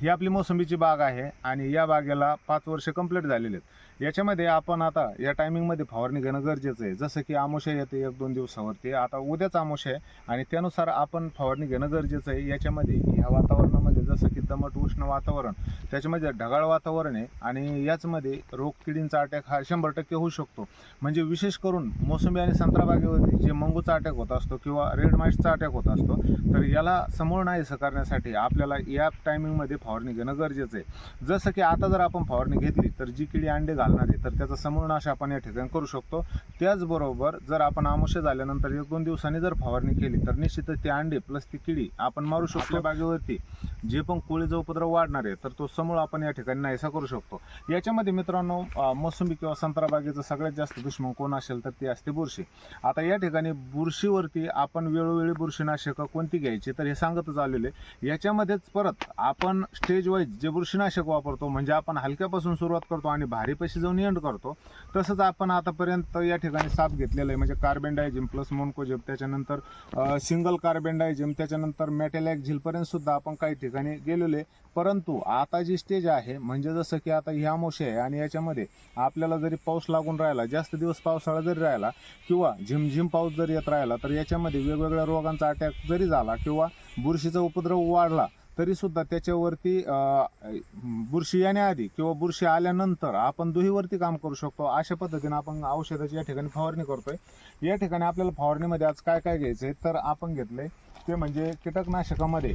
ही आपली मोसंबीची बाग आहे आणि या बागेला पाच वर्ष कंप्लीट झालेली आहेत. याच्यामध्ये आपण आता या टायमिंगमध्ये फवारणी घेणं गरजेचं आहे. जसं की आमोशा येते एक दोन दिवसावरती. आता उद्याच आमोशा आहे आणि त्यानुसार आपण फवारणी घेणं गरजेचं आहे. याच्यामध्ये ह्या वातावरणामध्ये जसं की दमट उष्ण वातावरण त्याच्यामध्ये ढगाळ वातावरण आहे आणि याचमध्ये रोग किडींचा अटॅक हा शंभर टक्के होऊ शकतो. म्हणजे विशेष करून मोसंबी आणि संत्रा बागेवरती जे मंगूचा अटॅक होत असतो किंवा रेड माइटचा अटॅक होत असतो तर याला समोर नाही करण्यासाठी आपल्याला या टायमिंगमध्ये फवारणी घेणं गरजेचं आहे. जसं की आता जर आपण फवारणी घेतली तर जी किडी अंडे घालणार आहे तर त्याचा समूळ नाश आपण या ठिकाणी करू शकतो. त्याचबरोबर जर आपण आमुष्य झाल्यानंतर एक दोन दिवसांनी जर फवारणी केली तर निश्चितच ते अंडे प्लस ती किडी आपण मारू शकतो. बागेवरती जे पण कोळीचा उपद्रव वाढणार आहे तर तो समूळ आपण या ठिकाणी नाहीसा करू शकतो. याच्यामध्ये मित्रांनो मोसंबी किंवा संत्रा बागेचं सगळ्यात जास्त दुश्मन कोण असेल तर ती असते बुरशी. आता या ठिकाणी बुरशीवरती आपण वेळोवेळी बुरशीनाशकं कोणती घ्यायची तर हे सांगतच आलेले. याच्यामध्येच परत आपण स्टेज वाईज जे बुरशीनाशक वापरतो म्हणजे आपण हलक्यापासून सुरुवात करतो आणि भारीपाशी जाऊन एंड करतो तसंच आपण आतापर्यंत या ठिकाणी साप घेतलेलं आहे. म्हणजे कार्बन डायझिम प्लस मोनकोजेब त्याच्यानंतर सिंगल कार्बन डायझिम त्याच्यानंतर मॅटेलॅक झिलपर्यंत सुद्धा आपण काही ठिकाणी गेलेलो आहे. परंतु आता जी स्टेज आहे म्हणजे जसं की आता ह्या मोशी आहे आणि याच्यामध्ये आपल्याला जरी पाऊस लागून राहिला जास्त दिवस पावसाळा जरी राहिला किंवा झिमझिम पाऊस जरी येत राहिला तर याच्यामध्ये वेगवेगळ्या रोगांचा अटॅक जरी झाला किंवा बुरशीचा उपद्रव वाढला तरी सुद्धा त्याच्यावरती बुरशी येण्याआधी किंवा बुरशी आल्यानंतर आपण दुहीवरती काम करू शकतो. अशा पद्धतीने आपण औषधाची या ठिकाणी फवारणी करतोय. या ठिकाणी आपल्याला फवारणीमध्ये आज काय काय घ्यायचं आहे तर आपण घेतलंय ते म्हणजे कीटकनाशकामध्ये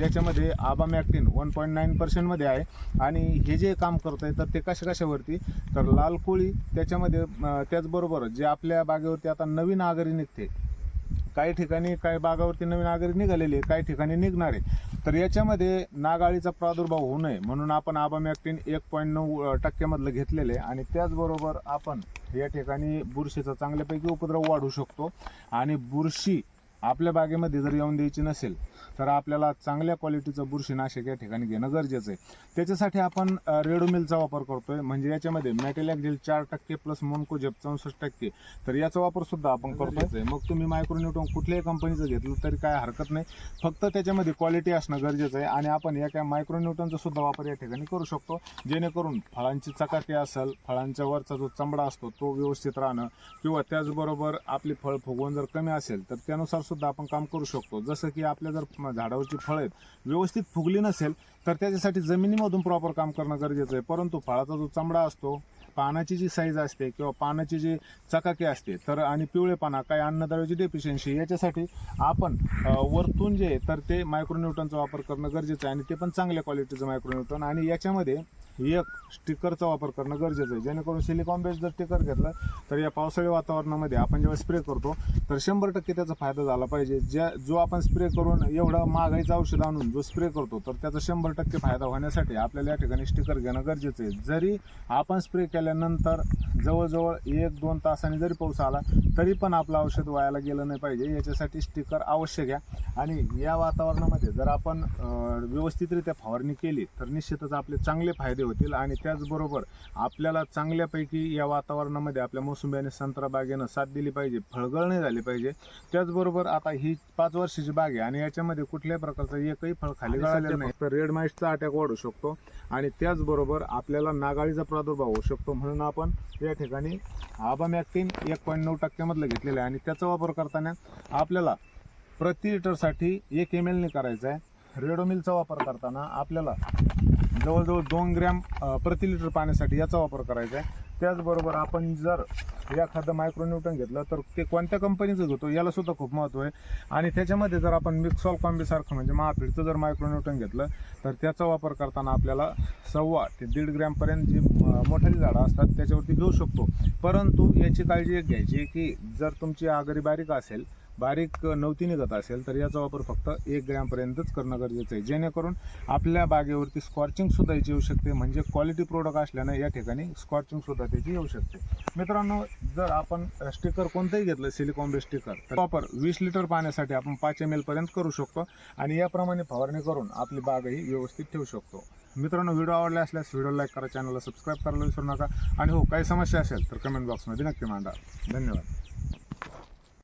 याच्यामध्ये आबामॅक्टिन वन पॉईंट नाईन पर्सेंटमध्ये आहे. आणि हे जे काम करत आहे तर ते कशा कशावरती? तर लाल कोळी त्याच्यामध्ये त्याचबरोबर जे आपल्या बागेवरती आता नवीन आगरी निघते काही ठिकाणी काही बागावरती नवीन आगरी निघालेली आहे काही ठिकाणी निघणार आहे. तर याच्यामध्ये नागाळीचा प्रादुर्भाव होऊ नये म्हणून आपण आबामॅक्टिन एक पॉईंट नऊ टक्क्यामधलं घेतलेलं आहे. आणि त्याचबरोबर आपण या ठिकाणी बुरशीचा चांगल्यापैकी उपद्रव वाढू शकतो. आणि बुरशी आपल्या बागेमध्ये जर येऊन द्यायची नसेल तर आपल्याला चांगल्या क्वालिटीचं बुरशीनाशक या ठिकाणी घेणं गरजेचं आहे. त्याच्यासाठी आपण रेडोमिलचा वापर करतोय. म्हणजे याच्यामध्ये मॅटेलॅक जेल चार टक्के प्लस मोनकोजेब चौसष्ट टक्के. तर याचा वापर सुद्धा आपण करतोय. मग तुम्ही मायक्रोन्यूटॉन कुठल्याही कंपनीचं घेतलं तरी काय हरकत नाही. फक्त त्याच्यामध्ये क्वालिटी असणं गरजेचं आहे. आणि आपण या काय मायक्रोन्यूटनचा सुद्धा वापर या ठिकाणी करू शकतो. जेणेकरून फळांची चकाकी असेल फळांच्या वरचा जो चमडा असतो तो व्यवस्थित राहणं किंवा त्याचबरोबर आपली फळ फुगवून जर कमी असेल तर त्यानुसार सुद्धा आपण काम करू शकतो. जसं की आपल्या जर झाडावरची फळं आहेत व्यवस्थित फुगली नसेल तर त्याच्यासाठी जमिनीमधून प्रॉपर काम करणं गरजेचं आहे. परंतु फळाचा जो चमडा असतो पानाची जी साईज असते किंवा पानाची जी चकाकी असते तर आणि पिवळेपणा काही अन्नद्रव्याची डेफिशियन्सी याच्यासाठी आपण वरतून जे तर ते मायक्रोन्यूटनचा वापर करणं गरजेचं आहे आणि ते पण चांगल्या क्वालिटीचं मायक्रोन्यूटन आणि याच्यामध्ये एक स्टिकरचा वापर करणं गरजेचं आहे. जेणेकरून सिलिकॉन बेस जर स्टिकर घेतलं तर या पावसाळी वातावरणामध्ये आपण जेव्हा स्प्रे करतो तर शंभर टक्के त्याचा फायदा झाला पाहिजे. ज्या जो आपण स्प्रे करून एवढं महागाईचं औषध आणून जो स्प्रे करतो तर त्याचा शंभर टक्के फायदा होण्यासाठी आपल्याला या ठिकाणी स्टिकर घेणं गरजेचं आहे. जरी आपण स्प्रे केल्यानंतर जवळजवळ एक दोन तासाने जरी पाऊस आला तरी पण आपलं औषध वायाला गेलं नाही पाहिजे. याच्यासाठी स्टिकर अवश्य घ्या. आणि या वातावरणामध्ये जर आपण व्यवस्थितरित्या फवारणी केली तर निश्चितच आपले चांगले फायदे होतील आणि त्याचबरोबर आपल्याला चांगल्यापैकी या वातावरणामध्ये आपल्या मोसंबी आणि संत्रा बागेनं साथ दिली पाहिजे फळगळ नाही झाली पाहिजे. त्याचबरोबर आता ही पाच वर्षाची बाग आहे आणि याच्यामध्ये कुठल्याही प्रकारचं एकही फळ खाली गळालेलं नाही. तर रेड माइटचा अटॅक वाढू शकतो आणि त्याचबरोबर आपल्याला नागाळीचा प्रादुर्भाव होऊ शकतो म्हणून आपण या ठिकाणी आबामॅक्टिन एक पॉईंट नऊ टक्क्यामधलं घेतलेलं आहे. आणि त्याचा वापर करताना आपल्याला प्रति लिटरसाठी एक एम एलने करायचा आहे. रेडोमिलचा वापर करताना आपल्याला जवळजवळ दोन ग्रॅम प्रति लिटर पाण्यासाठी याचा वापर करायचा आहे. त्याचबरोबर आपण जर एखादं मायक्रोन्यूटन घेतलं तर ते कोणत्या कंपनीचं घेतो याला सुद्धा खूप महत्त्व आहे. आणि त्याच्यामध्ये जर आपण मिक्सॉल कॉम्बीसारखं म्हणजे महापीडचं जर मायक्रोन्यूटन घेतलं तर त्याचा वापर करताना आपल्याला सव्वा ते दीड ग्रॅमपर्यंत जी अ, मोठाली झाडं असतात त्याच्यावरती घेऊ शकतो. परंतु याची काळजी एक घ्यायची की जर तुमची आगरी बारीक असेल बारीक नवती निघत असेल तर याचा वापर फक्त एक ग्रॅमपर्यंतच करणं गरजेचं आहे. जेणेकरून आपल्या बागेवरती स्कॉर्चिंग सुद्धा याची येऊ शकते. म्हणजे क्वालिटी प्रोडक्ट असल्यानं या ठिकाणी स्कॉर्चिंग सुद्धा त्याची येऊ शकते. मित्रांनो जर आपण स्टिकर कोणतंही घेतलं सिलिकॉन बेस स्टिकर तर वापर वीस लिटर पाण्यासाठी आपण पाच एम एलपर्यंत करू शकतो आणि याप्रमाणे फवारणी करून आपली बागही व्यवस्थित ठेवू शकतो. मित्रांनो व्हिडिओ आवडला असल्यास व्हिडिओ लाईक करा चॅनलला सबस्क्राईब करायला विसरू नका. आणि हो काही समस्या असेल तर कमेंट बॉक्समध्ये नक्की मांडा. धन्यवाद.